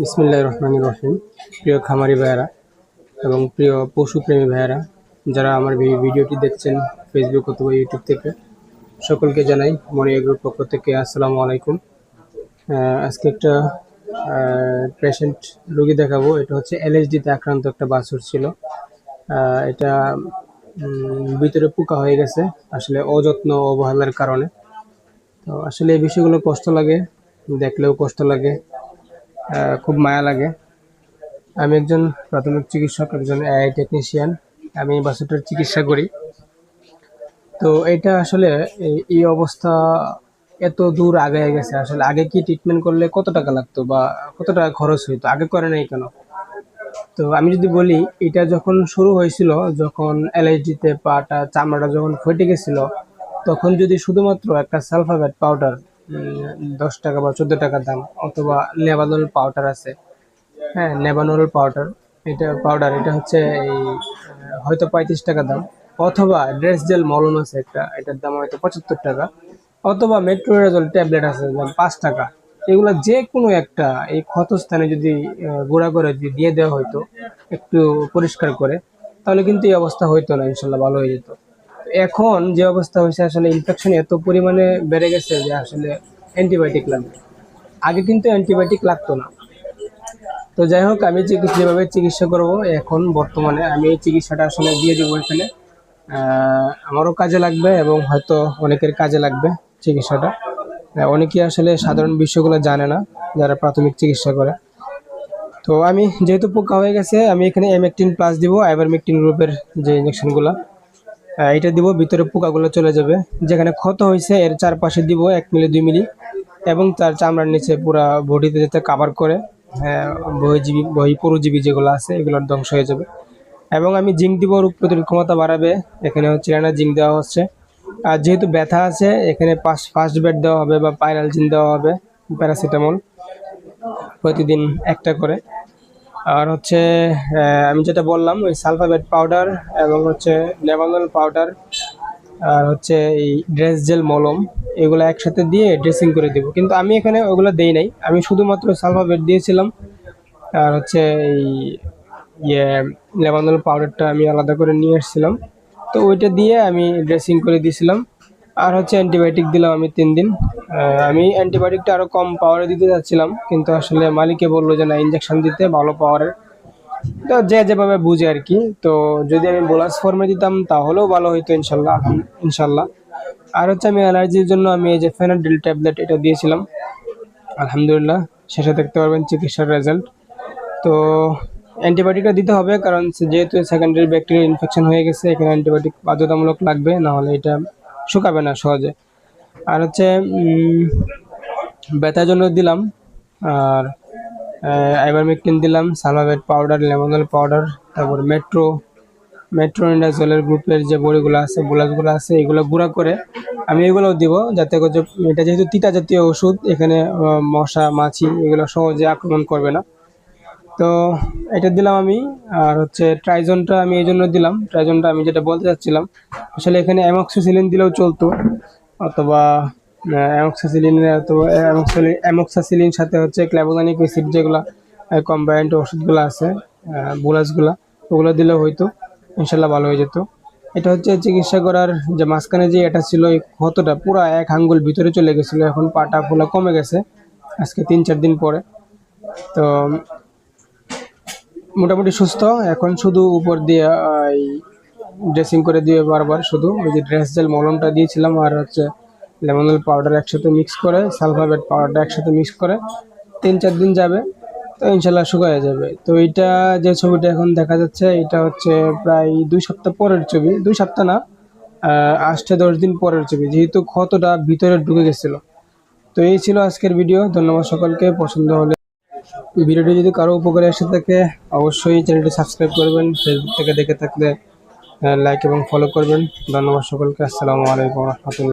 বিসমিল্লাহ রহমান রহিম। প্রিয় খামারি ভাইয়েরা এবং প্রিয় পশুপ্রেমী ভাইয়েরা, যারা আমার ভিডিওটি দেখছেন ফেসবুক অথবা ইউটিউব থেকে, সকলকে জানাই মনি এগ্রোর পক্ষ থেকে আসসালামু আলাইকুম। আজকে একটা পেশেন্ট রোগী দেখাবো। এটা হচ্ছে এলএসডিতে আক্রান্ত একটা বাছুর ছিল। এটা ভিতরে পোকা হয়ে গেছে। আসলে অযত্ন অবহেলার কারণে। তো আসলে এই বিষয়গুলো কষ্ট লাগে, দেখলেও কষ্ট লাগে। খুব মায়া লাগে। আমি একজন প্রাথমিক চিকিৎসক, একজন এআই টেকনিশিয়ান আমি বাছুরটার চিকিৎসা করি। তো এটা আসলে এই- অবস্থা এত দূর আগে গেছে। আসলে আগে কি ট্রিটমেন্ট করলে কত টাকা লাগতো বা কত টাকা খরচ হইতো? আগে করে নাই কেন? তো আমি যদি বলি, এটা যখন শুরু হয়েছিল, যখন এলএইচডিতে পাটা, চামড়াটা যখন ফেটে গেছিল, তখন যদি শুধুমাত্র একটা সালফাবেট পাউডার দশ টাকা বা চোদ্দ টাকা দাম অথবা লেবানল পাউডার আছে। হ্যাঁ নেবানোল পাউডার। এটা পাউডার, এটা হচ্ছে এই হয়তো পঁয়ত্রিশ টাকা দাম। অথবা ড্রেস জেল মলম আছে একটা, এটার দাম হয়তো পঁচাত্তর টাকা। অথবা মেট্রোরেজল ট্যাবলেট আছে দাম পাঁচ টাকা। এগুলো যে কোনো একটা এই ক্ষতস্থানে যদি গুঁড়া করে যদি দিয়ে দেওয়া হতো একটু পরিষ্কার করে, তাহলে কিন্তু এই অবস্থা হইতো না, ইনশাল্লাহ ভালো হয়ে যেত। এখন যে অবস্থা হয়েছে, আসলে ইনফেকশন এত পরিমাণে বেড়ে গেছে যে আসলে অ্যান্টিবায়োটিক লাগবে। আগে কিন্তু অ্যান্টিবায়োটিক লাগতো না। তো যাই হোক, আমি যেভাবে চিকিৎসা করব, এখন বর্তমানে আমি এই চিকিৎসাটা আসলে দিয়ে দেবো এখানে। আমারও কাজে লাগবে এবং হয়তো অনেকের কাজে লাগবে চিকিৎসাটা। অনেকেই আসলে সাধারণ বিষয়গুলো জানে না, যারা প্রাথমিক চিকিৎসা করে। তো আমি যেহেতু পোকা হয়ে গেছে, আমি এখানে এমেকটিন প্লাস দিব আইভারমেকটিন গ্রুপের যে ইঞ্জেকশনগুলো এটা দিব ভিতরে পোকাগুলো চলে যাবে। যেখানে ক্ষত হয়েছে এর চারপাশে দিব এক মিলি দুই মিলি। এবং তার চামড়ার নিচে পুরা বডিতে যাতে কাভার করে হ্যাঁ, বহিজীবী বহি পরজীবী যেগুলো আছে এগুলোর ধ্বংস হয়ে যাবে। এবং আমি জিঙ্ক দিব রোগ প্রতিরোধ ক্ষমতা বাড়াবে। এখানে হচ্ছে রানা জিঙ্ক দেওয়া হচ্ছে। আর যেহেতু ব্যথা আছে এখানে পাঁচ ফার্স্ট বেড দেওয়া হবে বা পাইরাল জিন দেওয়া হবে প্যারাসিটামল। প্রতিদিন একটা করে। আর হচ্ছে আমি যেটা বললাম, ওই সালফাবেট পাউডার এবং হচ্ছে নেভানল পাউডার আর হচ্ছে এই ড্রেস জেল মলম, এগুলো একসাথে দিয়ে ড্রেসিং করে দিব। কিন্তু আমি এখানে ওগুলো দেই নাই। আমি শুধুমাত্র সালফাবেট দিয়েছিলাম আর হচ্ছে এই ইয়ে লেবানল পাউডারটা আমি আলাদা করে নিয়ে এসেছিলাম। তো ওইটা দিয়ে আমি ড্রেসিং করে দিয়েছিলাম। আর হচ্ছে অ্যান্টিবায়োটিক দিলাম আমি তিন দিন। আমি অ্যান্টিবায়োটিকটা আরও কম পাওয়ারে দিতে চাচ্ছিলাম কিন্তু আসলে মালিকে বলল যে না ইঞ্জেকশন দিতে, ভালো পাওয়ারের তো যে যেভাবে বুঝে আর কি, তো যদি আমি বোলাস ফর্মে দিতাম, তাহলেও ভালো হতো ইনশাল্লাহ ইনশাল্লাহ। আর হচ্ছে আমি অ্যালার্জির জন্য আমি এই যে ফেনাডিল ট্যাবলেট এটা দিয়েছিলাম। আলহামদুলিল্লাহ শেষে দেখতে পারবেন, চিকিৎসার রেজাল্ট তো অ্যান্টিবায়োটিকটা দিতে হবে, কারণ যেহেতু সেকেন্ডারি ব্যাকটেরিয়া ইনফেকশন হয়ে গেছে, এখানে অ্যান্টিবায়োটিক বাধ্যতামূলক লাগবে নাহলে এটা শুকাবে না সহজে। আর হচ্ছে ব্যথার জন্য দিলাম। আর আইভারমেকটিন দিলাম সালভাবেট পাউডার লেমনল পাউডার তারপর মেট্রো মেট্রো মেট্রোনিডাজলের গ্রুপের যে বড়িগুলো আছে বুলাসগুলো আছে, এগুলো গুঁড়া করে আমি এগুলোও দিব যাতে করে এটা যেহেতু তিতা জাতীয় ওষুধ, এখানে মশা, মাছি এগুলো সহজে আক্রমণ করবে না। তো এটা দিলাম আমি, আর হচ্ছে ট্রাইজনটা আমি এই জন্য দিলাম। ট্রাইজনটা আমি যেটা বলতে চাচ্ছিলাম, আসলে এখানে অ্যামক্সিসিলিন দিলেও চলতো, অথবা অ্যামক্সাসিলিন অথবা অ্যামক্সাসিলিন সাথে হচ্ছে ক্ল্যাবোদানিক অ্যাসিড যেগুলো কম্বাইন্ড ওষুধগুলো আছে বুলাসগুলো, ওগুলো দিলেও হয়তো ইনশাল্লাহ ভালো হয়ে যেত। এটা হচ্ছে চিকিৎসা করার যে মাঝখানে যে এটা ছিল ক্ষতটা পুরো এক আঙ্গুল ভিতরে চলে গেছিল, এখন পাটা ফুলা কমে গেছে, আজকে তিন চার দিন পরে। তো মোটামুটি সুস্থ। এখন শুধু উপর দিয়ে ড্রেসিং করে দিয়ে বারবার শুধু ওই যে ড্রেস জেল মলমটা দিয়েছিলাম আর হচ্ছে লেমনল পাউডার একসাথে মিক্স করে সালফাবেট পাউডারটা একসাথে মিক্স করে, তিন চার দিন যাবে, তো ইনশাল্লাহ শুকায় যাবে। তো এইটা যে ছবিটা এখন দেখা যাচ্ছে, এটা হচ্ছে প্রায় দুই সপ্তাহ পরের ছবি, দুই সপ্তাহ না আট দশ দিন পরের ছবি, যেহেতু ক্ষতটা ভিতরে ঢুকে গেছিল। তো এই ছিল আজকের ভিডিও ধন্যবাদ সকলকে, পছন্দ হলে ভিডিওটি যদি কারও উপকারে এসে থাকে, অবশ্যই চ্যানেলটি সাবস্ক্রাইব করবেন ফেসবুক থেকে দেখে থাকলে লাইক এবং ফলো করবেন। ধন্যবাদ সকলকে। আসসালামু আলাইকুম রহমতুল্লাহ।